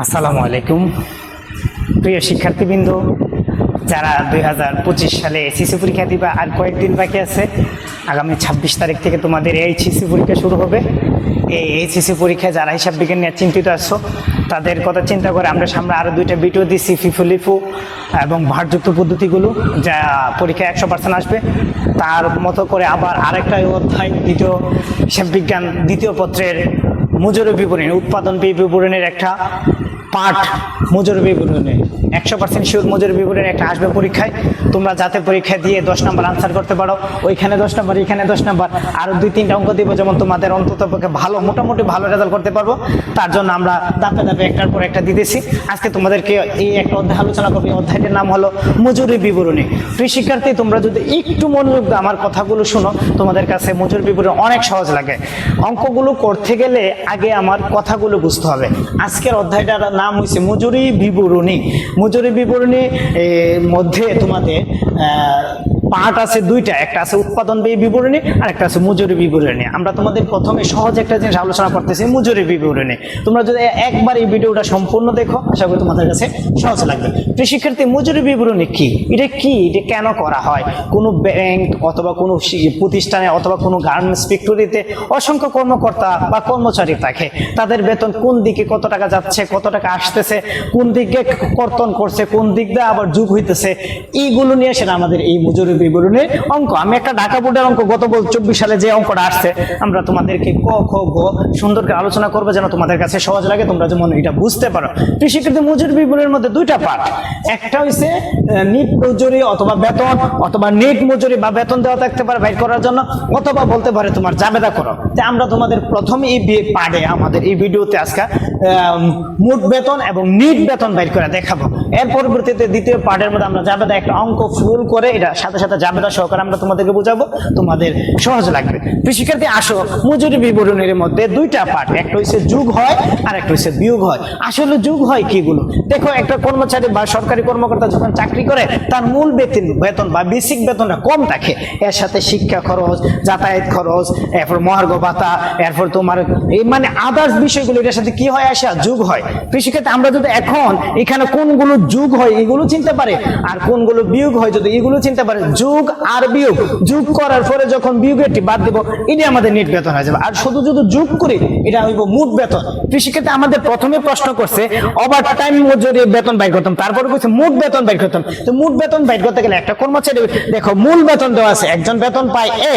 আসসালামু আলাইকুম। প্রিয় শিক্ষার্থীবৃন্দ, যারা দুই হাজার পঁচিশ সালে এসিসি পরীক্ষা দিবা আর কয়েকদিন বাকি আছে, আগামী ছাব্বিশ তারিখ থেকে তোমাদের এইচএসসি পরীক্ষা শুরু হবে। এই এইচএসসি পরীক্ষায় যারা হিসাব বিজ্ঞান নিয়ে চিন্তিত আছো, তাদের কথা চিন্তা করে আমরা সামনে আরও দুইটা ভিডিও দিচ্ছি ফিফু লিফু এবং ভারযুক্ত পদ্ধতিগুলো, যা পরীক্ষায় একশো পার্সেন্ট আসবে। তার মতো করে আবার আরেকটা অধ্যায়, দ্বিতীয় হিসাব বিজ্ঞান দ্বিতীয় পত্রের মজুরি বিবরণী উৎপাদন বিবরণের একটা পাঠ মজুরি বিবরণী একশো পার্সেন্ট শিওর মজুরি বিবরণী একটা আসবে পরীক্ষায়। তোমরা যাতে পরীক্ষা দিয়ে দশ নম্বর আনসার করতে পারো, ওইখানে দশ নম্বর, এখানে দশ নম্বর আরও দুই, তিনটা অঙ্ক দিব যেমন তোমাদের অন্তত পক্ষে ভালো, মোটামুটি ভালো রেজাল্ট করতে পারব। তার জন্য আমরা দাপে দাপে একটার পর একটা দিতেছি। আজকে তোমাদেরকে এই একটা অধ্যায় আলোচনা করব। অধ্যায়টির নাম হলো মজুরি বিবরণী। প্রিয় শিক্ষার্থী, তোমরা যদি একটু মনোযোগ দাও আমার কথাগুলো শুনো, তোমাদের কাছে মজুরি বিবরণী অনেক সহজ লাগে। অঙ্কগুলো করতে গেলে আগে আমার কথাগুলো বুঝতে হবে। আজকের অধ্যায়টার নাম হয়েছে মজুরি বিবরণী। মজুরি বিবরণী মধ্যে তোমাদের পার্ট আছে দুইটা, একটা আছে উৎপাদন ব্যয় বিবরণী আর একটা আছে মজুরি বিবরণী। আমরা তোমাদের প্রথমে সহজ একটা জিনিস আলোচনা করতেছি, মজুরি বিবরণী। তোমরা যদি একবার এই ভিডিওটা সম্পূর্ণ দেখো, আশা করি তোমাদের কাছে সহজ লাগবে। শিক্ষার্থী মজুরি বিবরণী কি? এটা কি? এটা কেন করা হয়? কোনো ব্যাংক অথবা কোনো প্রতিষ্ঠানে অথবা কোনো গার্মেন্টস ফ্যাক্টরিতে অসংখ্য কর্মকর্তা বা কর্মচারী থাকে। তাদের বেতন কোন দিকে কত টাকা যাচ্ছে, কত টাকা আসতেছে, কোন দিকে কর্তন করছে, কোন দিক দিয়ে আবার যুগ হইতেছে, এইগুলো নিয়ে সেটা আমাদের এই মজুরি বিবরণীর অঙ্ক। আমি একটা ঢাকা বোর্ডের অঙ্ক। গত চব্বিশ সালে যে অঙ্কটা আসছে আমরা তোমাদেরকে ক খ গ সুন্দর করে আলোচনা করব যেন তোমাদের কাছে সহজ লাগে তোমরা যেমন এটা বুঝতে পারো। তো সেক্ষেত্রে মজুরি বিবরণীর মধ্যে দুইটা পার্ট একটা আহ, নিট মজুরি অথবা বেতন অথবা নেট মজুরি বা বেতন দেওয়া থাকতে পারে বাইর করার জন্য অথবা বলতে পারে তোমার জাবেদা করো। তো আমরা তোমাদের প্রথম এই পার্টে আমাদের এই ভিডিওতে আজকে মোট বেতন এবং নিট বেতন বাইর করে দেখাবো। এর পরবর্তীতে দ্বিতীয় পার্টের মধ্যে আমরা জাবেদা একটা অঙ্ক ফুল করে এটা সাথে সাথে জাবেদা সহকারে আমরা তোমাদেরকে বুঝাবো, তোমাদের সহজ লাগবে। শিক্ষার্থী আসো, মজুরি বিবরণীর মধ্যে দুইটা পার্ট একটা হচ্ছে যুগ হয় আর একটা হচ্ছে বিয়োগ হয়। আসলে যুগ হয় কিগুলো? দেখো, একটা কর্মচারী বা সরকারি কর্মকর্তা যখন চাকরি করে, তার মূল বেতন বেতন বা বেসিক বেতনটা কম থাকে। এর সাথে শিক্ষা খরচ, যাতায়াত খরচ, এরপর মহার্ঘ ভাতা, এরপর তোমার এই মানে আদার্স বিষয়গুলো, এটার সাথে কি হয় আসা? যুগ হয়। কৃষিক্ষেত্রে আমরা যদি এখন এখানে কোনগুলো যুগ হয় এগুলো চিনতে পারে, আর কোনগুলো বিয়োগ হয় যদি এগুলো চিনতে পারে যুগ আর বিয়োগ। যুগ করার পরে যখন বিয়োগেরটি বাদ দেবো এটি আমাদের নিট বেতন হয়ে যাবে। আর শুধু যদি যুগ করি, এটা হইব মোট বেতন। কৃষিক্ষেত্রে আমাদের প্রথমে প্রশ্ন করছে ওভার টাইম মজুরি বেতন বাইর করতাম, তারপরে কইছে মোট বেতন বাইর করতাম। তো মোট বেতন বাইর করতে গেলে একটা কর্মচারী, দেখো, মূল বেতন দেওয়া আছে, একজন বেতন পায় এ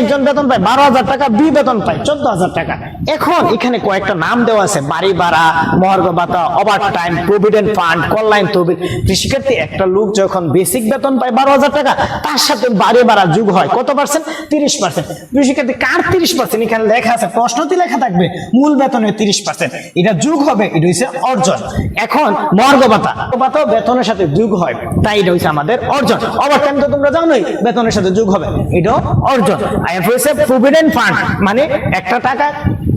একজন বেতন পায় বারো হাজার টাকা বি বেতন পায় চোদ্দ হাজার টাকা। এখন এখানে কয়েকটা নাম দেওয়া আছে, বাড়ি ভাড়া মহার্ঘ ভাতা ওভার টাইম প্রভিডেন্ট ফান্ড কল্যাণ তহবিল। কৃষিক্ষেত্রে একটা লোক যখন বেসিক বেতন পায় বারো হাজার টাকা তার সাথে বাড়ি ভাড়া যুগ হয়। কত পার্সেন্ট? তিরিশ পার্সেন্ট। কৃষিক্ষেত্রে কার তিরিশ পার্সেন্ট? এখানে লেখা আছে প্রশ্নতে লেখা থাকবে। মূল বেতনের তিরিশ পার্সেন্ট। এটা যুগ হবে, এটা হচ্ছে অর্জন। এখন মর্গ ভাতা। বেতনের সাথে যুগ হয়, তাই এটা হচ্ছে আমাদের অর্জন। ওভার টাইম তো তোমরা জানোই, বেতনের সাথে যুগ হবে, এটাও অর্জন। প্রভিডেন্ট ফান্ড মানে একটা টাকা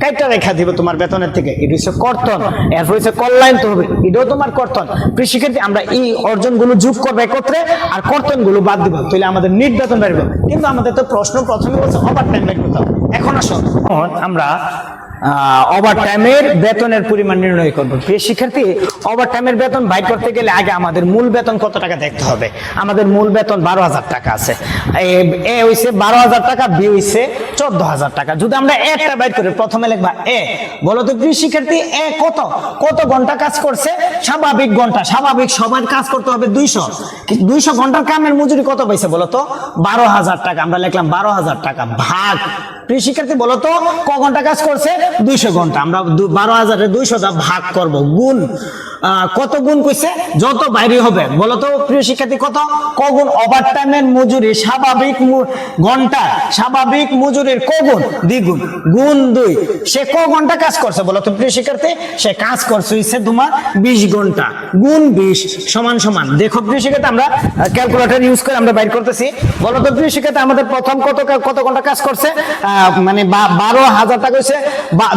কাইটা রেখা দিবে তোমার বেতনের থেকে। এটা হচ্ছে কর্তন। এরপর হচ্ছে কল্যাণ তো হবে এটাও তোমার কর্তন। কৃষিক্ষেত্রে আমরা এই অর্জনগুলো যোগ করব একত্রে আর কর্তনগুলো বাদ দিব। তাহলে আমাদের নিট বেতন বাড়বে কিন্তু আমাদের তো প্রশ্ন প্রথমে বলছে ওভার টাইম হবে। এখন আসো। আমরা ওভার টাইমের বেতনের পরিমাণ নির্ণয় করব। প্রিয় শিক্ষার্থী ওভার টাইমের বেতন বাইর করতে গেলে আগে আমাদের মূল বেতন কত টাকা দেখতে হবে? আমাদের মূল বেতন বারো হাজার টাকা আছে। এ- হইছে বারো হাজার টাকা, বি হইছে চোদ্দ হাজার টাকা। যদি আমরা একটা বাইর করি, প্রথমে লিখবা এ। বলো তো প্রিয় শিক্ষার্থী, এ কত? কত ঘণ্টা কাজ করছে? স্বাভাবিক ঘণ্টা, স্বাভাবিক সবার কাজ করতে হবে দুইশো। দুইশো ঘণ্টার কামের মজুরি কত পাইছে বলো তো? বারো হাজার টাকা, আমরা লিখলাম বারো হাজার টাকা ভাগ। প্রিয় শিক্ষার্থী, বলো তো, ক ঘণ্টা কাজ করছে? দুইশো ঘণ্টা। আমরা বারো হাজারে দুইশোটা ভাগ করব। গুণ কত গুণ কইছে? যত বাইরে হবে। বলো তো, প্রিয় শিক্ষার্থী, কত? কগুণ ওভার টাইমের মজুরি স্বাভাবিক ঘণ্টা। স্বাভাবিক মজুরির কগুণ দ্বিগুণ। গুণ দুই। সে ক ঘণ্টা কাজ করছে? বলো তো, প্রিয় শিক্ষার্থী, সে কাজ করছে তোমার বিশ ঘণ্টা। গুণ বিশ, সমান সমান। দেখো, প্রিয় শিক্ষার্থী, আমরা ক্যালকুলেটর ইউজ করে আমরা বাইর করতেছি। বলো তো, প্রিয় শিক্ষার্থী, আমাদের প্রথম কত কত ঘণ্টা কাজ করছে? মানে বারো হাজার টাকা হচ্ছে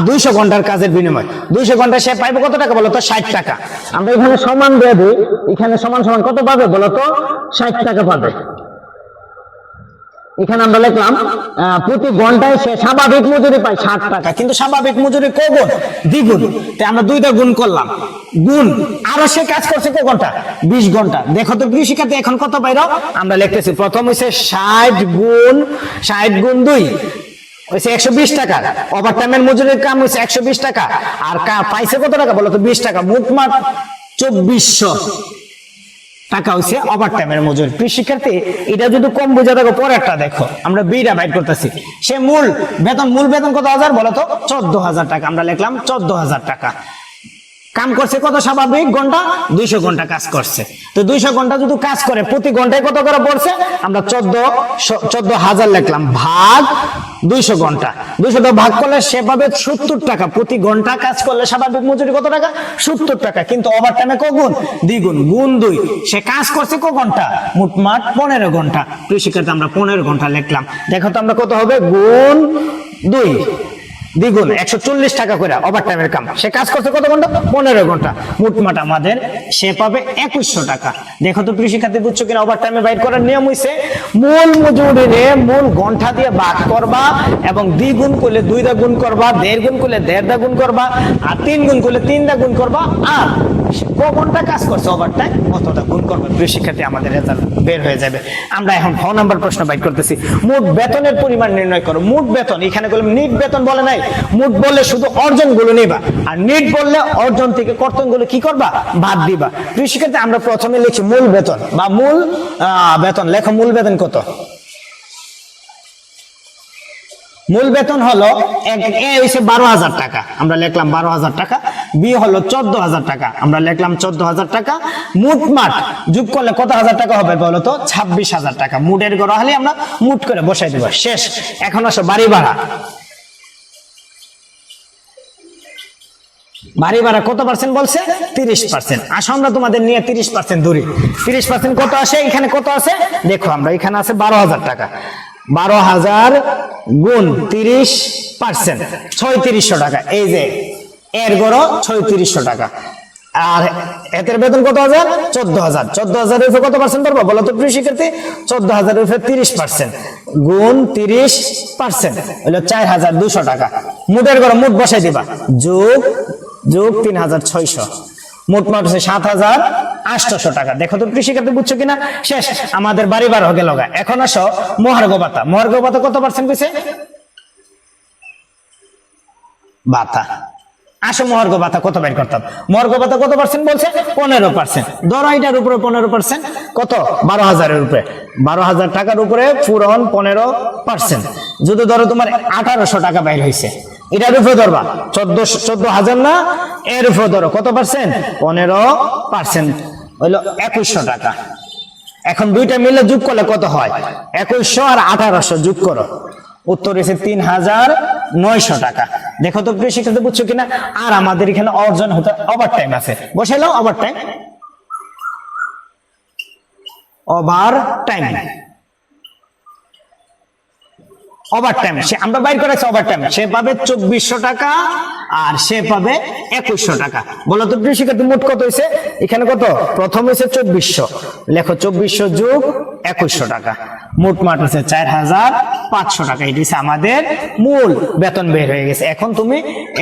দুইশো ঘণ্টার কাজের বিনিময়। দুইশো ঘণ্টা সে পাইবে কত টাকা বলো তো ষাট টাকা। আমরা এখানে সমান দিয়ে দিই। এখানে সমান সমান কত পাবে বলো তো ষাট টাকা পাবে। এখানে আমরা লিখলাম প্রতি ঘন্টায় সে স্বাভাবিক মজুরি পায় ষাট টাকা। কিন্তু স্বাভাবিক মজুরি ক গুণ দ্বিগুণ। তাই আমরা দুইটা গুণ করলাম। গুণ, আরও সে কাজ করছে ক ঘণ্টা? বিশ ঘণ্টা। দেখো তো প্রিয় শিক্ষার্থী এখন কত বাইর আমরা লিখতেছি, প্রথম হচ্ছে ষাট গুণ ষাট গুণ দুই। হয়েছে একশো বিশ টাকা। ওভার টাইমের মজুরির কাম হয়েছে একশো বিশ টাকা। আর কা- পাইছে কত টাকা বলো তো? বিশ টাকা। মোটমাট চব্বিশশো টাকা হচ্ছে ওভার টাইমের মজুরি। প্রিয় শিক্ষার্থী এটা যদি কম বোঝা থাকো, পরেরটা দেখো। আমরা বিটা বাইট করতেছি। সে মূল বেতন মূল বেতন কত হাজার বলো তো? চোদ্দ হাজার টাকা। আমরা লিখলাম চোদ্দ হাজার টাকা। কাম করছে কত স্বাভাবিক ঘণ্টা? দুইশো ঘণ্টা কাজ করছে। তো দুইশো ঘণ্টা যদি কাজ করে, প্রতি ঘন্টায় কত করে পড়ছে? আমরা চোদ্দ চোদ্দ হাজার লিখলাম। ভাগ দুইশো ঘণ্টা। দুইশো ভাগ করলে সে পাবে সত্তর টাকা। প্রতি ঘণ্টা কাজ করলে স্বাভাবিক মজুরি কত টাকা? সত্তর টাকা। কিন্তু ওভার টাইমে ক গুণ দ্বিগুণ। গুণ দুই। সে কাজ করছে ক ঘণ্টা? মোটমাট পনেরো ঘণ্টা। শিক্ষার্থী, আমরা পনেরো ঘণ্টা লিখলাম। দেখো তো আমরা কত হবে? গুণ দুই। দ্বিগুণ, একশো চল্লিশ টাকা করে ওভার টাইমের কাম। সে কাজ করছে কত ঘণ্টা? পনেরো ঘণ্টা। মোটমাট আমাদের সে পাবে একুশশো টাকা। দেখো তো কৃষি খাতে বুঝছ কিনা? ওভার টাইমে বাইর করার নিয়ম হইছে, মূল মজুরিরে মূল ঘণ্টা দিয়ে বাদ করবা এবং দ্বিগুণ করলে দুই দা গুণ করবা, দেড় গুণ করলে দেড় দা গুণ করবা, আর তিন গুণ করলে তিন দা গুণ করবা, আর ক কাজ করছে ওভার টাইম অতটা গুণ করবে? প্রিয় শিক্ষার্থী, আমাদের রেজাল্ট বের হয়ে যাবে। আমরা এখন ছ নম্বর প্রশ্ন বাইট করতেছি। মোট বেতনের পরিমাণ নির্ণয় করো। মোট বেতন, এখানে বললাম নিট বেতন বলে নাই। মোট বললে শুধু অর্জনগুলো নিবা। আর নিট বললে অর্জন থেকে কর্তনগুলো কি করবা? বাদ দিবা। প্রিয় শিক্ষার্থী, আমরা প্রথমে লিখি মূল বেতন। বা মূল বেতন। লেখো মূল বেতন কত? মূল বেতন হলো এ হইছে বারো হাজার টাকা। আমরা লিখলাম বারো হাজার টাকা। বি হলো চোদ্দ হাজার টাকা। আমরা লিখলাম চোদ্দ হাজার টাকা। মুট মাঠ যোগ করলে কত হাজার টাকা হবে বলো তো? ছাব্বিশ হাজার টাকা। মুটের গড় হলে আমরা মুট করে বসাই দেবো। শেষ। এখন আসো বাড়ি ভাড়া। বাড়ি ভাড়া কত পার্সেন্ট বলছে? তিরিশ পার্সেন্ট আসো আমরা তোমাদের নিয়ে তিরিশ পার্সেন্ট ধরি। তিরিশ পার্সেন্ট কত আসে? এখানে কত আছে? দেখো আমরা, এখানে আছে বারো হাজার টাকা। বারো হাজার গুণ তিরিশ পার্সেন্ট, ছয়ত্রিশশো টাকা। এই যে, এর গড় ছয়ত্রিশশো টাকা। আর এতের বেতন কত হাজার? চোদ্দ হাজার। চোদ্দ হাজার উপরে কত পার্সেন্ট পারব বলো তো প্রিয় শিক্ষার্থী, চোদ্দ হাজার উপরে তিরিশ পার্সেন্ট। গুণ তিরিশ পার্সেন্ট হলো চার হাজার দুশো টাকা। মুটের গড় মুট বসাই দিবা। যোগ যোগ তিন হাজার ছয়শো। মোট মোট হচ্ছে সাত হাজার আটশোশো টাকা। দেখো তো কৃষি ক্ষেত্রে বুঝছ কিনা? শেষ, আমাদের বাড়ি বার হগে লগা এখন আসো মহার্গ ভাতা। মহার্গ ভাতা কত পার্সেন্ট ভাতা। আসো মহার্ঘ ভাতা কত বের করতাম? মহার্ঘ ভাতা কত পার্সেন্ট বলছে? পনেরো পার্সেন্ট ধরো এটার উপরে পনেরো পার্সেন্ট কত? বারো হাজারের উপরে। বারো হাজার টাকার উপরে পূরণ পনেরো পার্সেন্ট যদি ধরো তোমার আঠারোশো টাকা বাইর হয়েছে এটার উপরে ধরবা। চোদ্দ চোদ্দ হাজার না? এর উপরে ধরো। কত পার্সেন্ট পনেরো পার্সেন্ট হইল একুশশো টাকা। এখন দুইটা মিলে যোগ করলে কত হয়? একুশশো আর আঠারোশো যোগ করো। উত্তর এসে তিন হাজার নয়শো টাকা। দেখো তো প্রিয় শিক্ষার্থী, বুঝছ কিনা? আর আমাদের এখানে অর্জন হতে ওভার টাইম আছে। বসাইলাম overtime overtime overtime সে আমরা বাইর করেছি ওভার টাইম সে পাবে চব্বিশশো টাকা আর সে পাবে একুশশো টাকা। বলো তো প্রিয় শিক্ষার্থী, মোট কত হয়েছে? এখানে কত? প্রথম হয়েছে চব্বিশশো। লেখো, চব্বিশশো যোগ একুশশো টাকা। মোট মাঠ হচ্ছে চার হাজার পাঁচশো টাকা। এটি আমাদের মূল বেতন বের হয়ে গেছে। এখন তুমি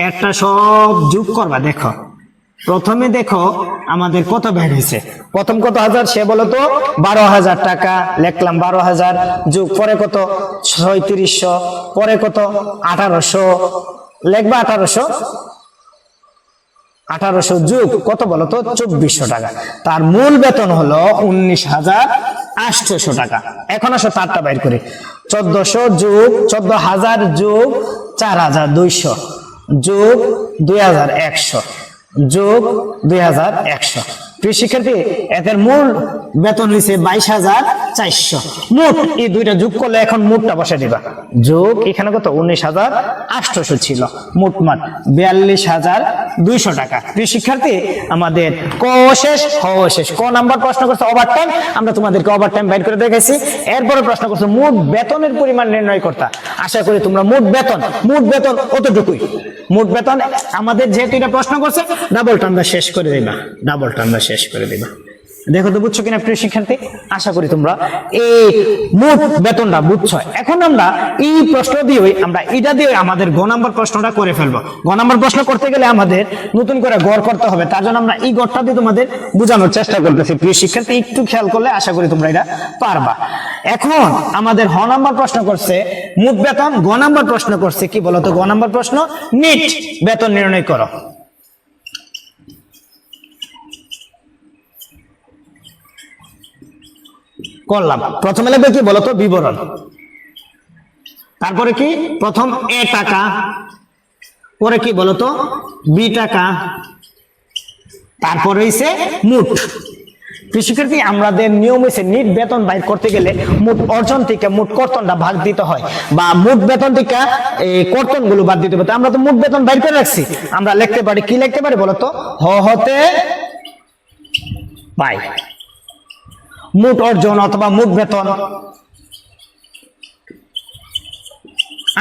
একটা সব যোগ করবা, দেখো। প্রথমে দেখো আমাদের কত বের হয়েছে। প্রথম কত হাজার, সে বলো তো, বারো হাজার টাকা। লিখলাম বারো হাজার, যোগ পরে কত? ছয়ত্রিশশো, পরে কত? আঠারোশো। লিখবা আঠারোশো। আঠারোশো যুগ কত বলো তো? চব্বিশশো টাকা। তার মূল বেতন হলো উনিশ হাজার আটশোশো টাকা। এখন আসো তারটা বাইর করে। চোদ্দশো যোগ, চোদ্দ হাজার যোগ চার হাজার দুইশো। যোগ দুই হাজার একশো। যোগ দুই হাজার একশো। প্রিয় শিক্ষার্থী, এদের মূল বেতন হয়েছে বাইশ হাজার চারশো। মোট এই দুইটা যোগ করলে এখন মোটটা বসে দিবা। যোগ এখানে কত? উনিশ হাজার আটশোশো ছিল। মোট মান বিয়াল্লিশ হাজার দুইশো টাকা। প্রিয় শিক্ষার্থী, আমাদের ক শেষ, হ শেষ। ক নাম্বার প্রশ্ন করছে ওভার টাইম আমরা তোমাদেরকে ওভার টাইম বাইর করে দেখেছি এরপরে প্রশ্ন করছে মোট বেতনের পরিমাণ নির্ণয় করতা আশা করি তোমরা মোট বেতন মোট বেতন অতটুকুই মোট বেতন, আমাদের যেহেতু এটা প্রশ্ন করছে ডাবল টার্মটা শেষ করে দিবা। ডাবল টার্মটা শেষ। করে দিবা। দেখো তো বুঝছ কিনা, প্রিয় শিক্ষার্থী? আশা করি তোমরা এই মোট বেতনটা বুঝছ। এখন আমরা এই প্রশ্ন দিয়েই আমরা এটা দিয়ে আমাদের গ নাম্বার প্রশ্নটা করে ফেলব। গ নাম্বার প্রশ্ন করতে গেলে আমাদের নতুন করে গড় করতে হবে, তার জন্য আমরা এই গড়টা দিয়ে তোমাদের বোঝানোর চেষ্টা করতেছি। প্রিয় শিক্ষার্থী, একটু খেয়াল করলে আশা করি তোমরা এটা পারবা। এখন আমাদের হ নাম্বার প্রশ্ন করছে, মোট বেতন গ নাম্বার প্রশ্ন করছে, কি বলতো? গ নাম্বার প্রশ্ন নিট বেতন নির্ণয় করো। করলাম। প্রথমে লাগবে কি বলতো? বিবরণ। তারপরে কি? প্রথম এ টাকা, পরে কি বলতো? বি টাকা, তারপরে হইছে মুঠ কৃষিক্ষেত্রে আমাদের নিয়ম হয়েছে নিট বেতন বাইর করতে গেলে মোট অর্জন থেকে মোট কর্তনটা ভাগ দিতে হয়। বা মোট বেতন থেকে এই কর্তনগুলো বাদ দিতে হবে। আমরা তো মোট বেতন বাইর করে রাখছি। আমরা লিখতে পারি, কি লিখতে পারি বলতো? হ হতে পাই। মোট অর্জন অথবা মোট বেতন।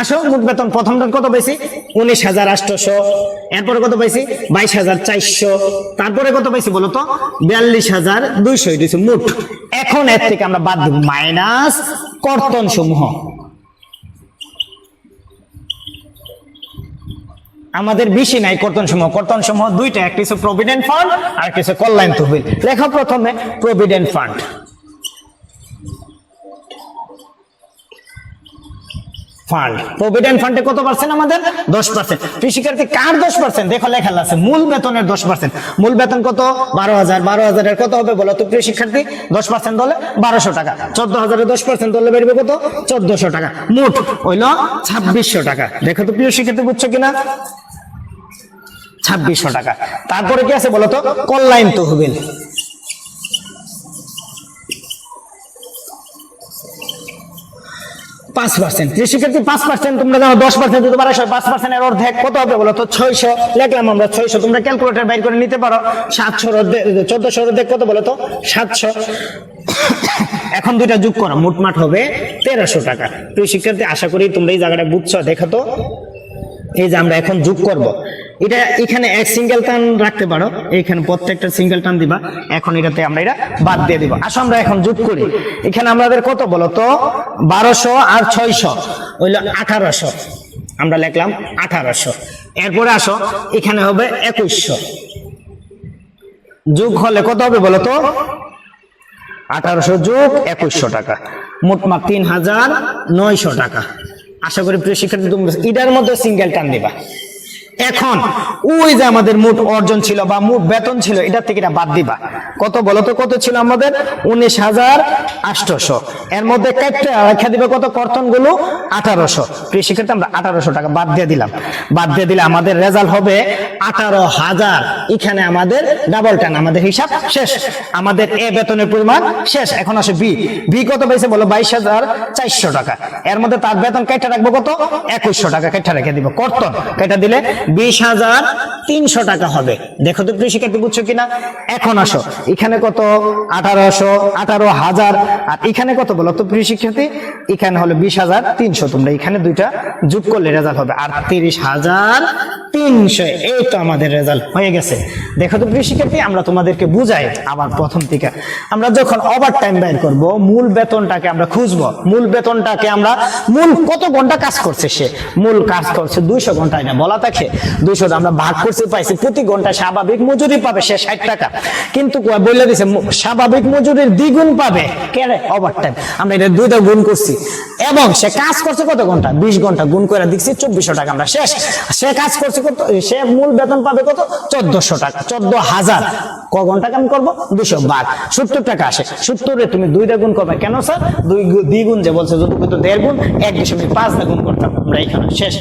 আসো, মোট বেতন প্রথমটার কত পাইছি? উনিশ হাজার আটশো। এরপরে কত পাইছি? বাইশ হাজার চারশো। তারপরে কত পাইছি বলতো বিয়াল্লিশ হাজার দুইশো। দিয়েছি মোট। এখন এর থেকে আমরা বাদ মাইনাস কর্তন সমূহ আমাদের বেশি নাই কর্তন সমূহ কর্তন সমূহ দুইটা একটি হচ্ছে প্রভিডেন্ট ফান্ড আর হচ্ছে কল্যাণ তহবিল। লেখা প্রথমে প্রভিডেন্ট ফান্ড ফান্ড প্রভিডেন্ট ফান্ডে কত পার্সেন্ট আমাদের? দশ পার্সেন্ট কৃষিকার্থী কার দশ পার্সেন্ট দেখো লেখা আছে, মূল বেতনের দশ পার্সেন্ট মূল বেতন কত? বারো হাজার। বারো হাজারের কত হবে বলো তো প্রিয় শিক্ষার্থী দশ পার্সেন্ট হলে বারোশো টাকা। চোদ্দ হাজারের দশ পার্সেন্ট হলে বেরবে কত? চোদ্দশো টাকা। মোট হইল ছাব্বিশশো টাকা। দেখো তো প্রিয় শিক্ষার্থী, বুঝছ কিনা? ছাব্বিশশো টাকা। তারপরে কি আছে বলতো? কল্যাণ তহবিল। পাঁচ পার্সেন্ট কৃষিক্ষেত্রে পাঁচ পার্সেন্ট তোমরা জানো দশ পার্সেন্ট যদি বারোশো পাঁচ পার্সেন্টের অর্ধেক। কত হবে বলো তো ছয়শো। লিখলাম আমরা ছয়শো। তোমরা ক্যালকুলেটার বাইর করে নিতে পারো। সাতশো চোদ্দশো অর্ধেক কত বলো তো সাতশো। এখন দুইটা যোগ করো। মোটমাট হবে তেরোশো টাকা। প্রিয় শিক্ষার্থী আশা করি তোমরা এই জায়গাটা বুঝছ দেখো তো। এই যে আমরা এখন যোগ করব। এটা এখানে এক সিঙ্গেল টান রাখতে পারো। এইখানে প্রত্যেকটা সিঙ্গেল টান দিবা। এখন এটাতে আমরা এটা বাদ দিয়ে দিব। আসো আমরা এখন যোগ করি। এখানে আমাদের কত বলো তো? বারোশো আর ছয়শো। হইল আঠারোশো। আমরা লিখলাম আঠারোশো। এরপরে আসো, এখানে হবে একুশশো। যোগ হলে কত হবে বলো তো? আঠারোশো যোগ একুশশো টাকা। মোটমাট তিন হাজার নয়শো টাকা। আশা করি প্রিয় শিক্ষার্থী তুমি এটার মধ্যে সিঙ্গেল টান দিবা। এখন, ওই যে আমাদের মোট অর্জন ছিল বা মোট বেতন ছিল, এটা থেকে এটা বাদ দিবা। কত বলো তো, কত ছিল আমাদের? উনিশ হাজার আটশোশো এর মধ্যে রেখে দিবে কত? কর্তনগুলো আঠারোশো শিক্ষার্থী আমরা আঠারোশো টাকা বাদ দিয়ে দিলাম। বাদ দিয়ে দিলে আমাদের রেজাল্ট হবে আঠারো হাজার। এখানে আমাদের ডাবল টান, আমাদের হিসাব শেষ। আমাদের এ বেতনের পরিমাণ শেষ। এখন আসে বি। বি কত পাইছে বলো? বাইশ হাজার চারশো টাকা। এর মধ্যে তার বেতন কেটে রাখব কত? একুশশো টাকা কেটে রেখে দিব। কর্তন কেটে দিলে বিশ হাজার তিনশো টাকা হবে। দেখো তো প্রিয় শিক্ষার্থী, বুঝছ কিনা? এখন আসো। এখানে কত? আঠারোশো, আঠারো হাজার। আর এখানে কত বলো তো প্রিয় শিক্ষার্থী? এখানে হলো বিশ হাজার তিনশো। তোমরা এখানে দুইটা যোগ করলে রেজাল্ট হবে। আর তিরিশ হাজার তিনশো। এই তো আমাদের রেজাল্ট হয়ে গেছে। দেখো তো প্রিয় শিক্ষার্থী, আমরা তোমাদেরকে বুঝাই আবার প্রথম থেকে। আমরা যখন ওভার টাইম বের করব, মূল বেতনটাকে আমরা খুঁজবো। মূল বেতনটাকে আমরা, মূল কত ঘণ্টা কাজ করছে সে? মূল কাজ করছে দুইশো ঘণ্টা এটা বলা থাকে। দুইশো আমরা ভাগ করতে পাইছি। প্রতি ঘণ্টা স্বাভাবিক মজুরি পাবে সে ষাট টাকা। কিন্তু বলে দিছে স্বাভাবিক মজুরির দ্বিগুণ পাবে। কেন ওভার টাইম আমরা এটা দুইটা গুণ করছি। এবং সে কাজ করছে কত ঘণ্টা? বিশ ঘণ্টা। গুণ করে দিচ্ছি চব্বিশশো টাকা। আমরা শেষ। সে কাজ করছে কত সে মূল বেতন পাবে কত? চোদ্দশো টাকা। চোদ্দ হাজার। ক ঘণ্টা কাম করব? দুশো বার সত্তর টাকা আসে। সত্তরে তুমি দুইটা গুণ করবে। কেন স্যার? দুই দ্বিগুণ যে বলছে, যদি কিন্তু দেড় গুণ, এক দশমিক পাঁচ গুণ করতাম আমরা এখানে। শেষ।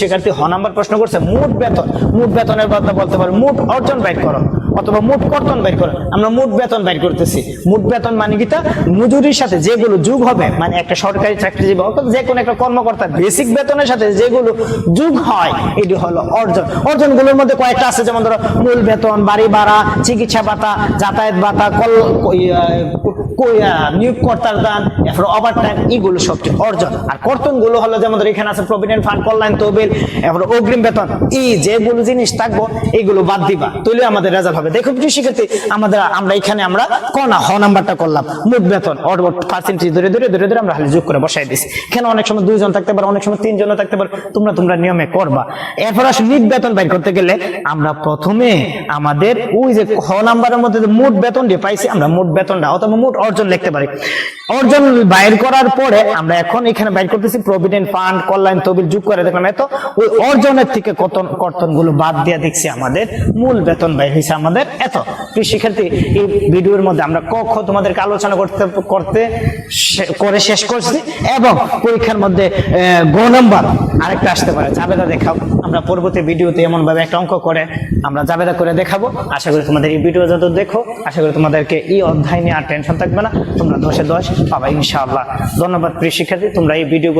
শিক্ষার্থী হ নাম্বার প্রশ্ন করছে, মোট বেতন মোট বেতনের কথা বলতে পারো মোট অর্জন বাইর করো অথবা মোট কর্তন বাইর করো। আমরা মোট বেতন বাইর করতেছি। মোট বেতন মানে কি তা? মজুরির সাথে যেগুলো যোগ হবে মানে একটা সরকারি চাকরিজীবী অথবা যে কোনো একটা কর্মকর্তার বেসিক বেতনের সাথে যেগুলো যুগ হয় এটি হলো অর্জন। অর্জনগুলোর মধ্যে কয়েকটা আছে যেমন ধরো মূল বেতন বাড়ি ভাড়া চিকিৎসা ভাতা যাতায়াত ভাতা কল ইয়া, নিয়োগকর্তার এরপর ওভার টাইম সবচেয়ে অর্জন। আর কর্তনগুলো হলো এখানে আছে প্রভিডেন্ট ফান্ড কল্যাণ তহবিল, এরপর অগ্রিম বেতন। এই যেগুলো জিনিস থাকব বাদ দিবা আমাদের রেজাল্ট হবে। দেখো শিক্ষার্থী, আমাদের, আমরা এখানে আমরা হ নাম্বারটা করলাম, মোট বেতন পার্সেন্টেজ ধরে ধরে ধরে ধরে আমরা খালি যোগ করে বসাই দিছি। এখানে অনেক সময় দুইজন থাকতে পারে, অনেক সময় তিনজনও থাকতে পারে, তোমরা তোমরা নিয়মে করবা। এরপর আসলে নিট বেতন বাইর করতে গেলে, আমরা প্রথমে আমাদের ওই যে খ নাম্বারের মধ্যে মোট বেতন দিয়ে পাইছি, আমরা মোট বেতনটা, অথবা মোট অর্জন লিখতে পারি। অর্জন বাইর করার পরে আমরা এখন এখানে বাইর করতেছি প্রভিডেন্ট ফান্ড কল্যাণ তহবিল যোগ করে দেখলাম। এত ওই অর্জনের থেকে কতন কর্তনগুলো বাদ দিয়ে দেখছি আমাদের, মূল বেতন ব্যয় হয়েছে আমাদের এত। প্রিয় শিক্ষার্থী, এই ভিডিওর মধ্যে আমরা ক খ তোমাদেরকে আলোচনা করতে করতে করে শেষ করছি এবং পরীক্ষার মধ্যে গ নাম্বার আরেকটা আসতে পারে, জাবেদা দেখাও। আমরা পরবর্তী ভিডিওতে এমন ভাবে একটা অঙ্ক করে আমরা জাবেদা করে দেখাবো। আশা করি তোমাদের এই ভিডিও যত দেখো, আশা করি তোমাদেরকে এই অধ্যায় নিয়ে আর টেনশন থাকবে না। তোমরা দশে দশ পাবা ইনশাআল্লাহ। ধন্যবাদ প্রিয় শিক্ষার্থী তোমরা এই ভিডিও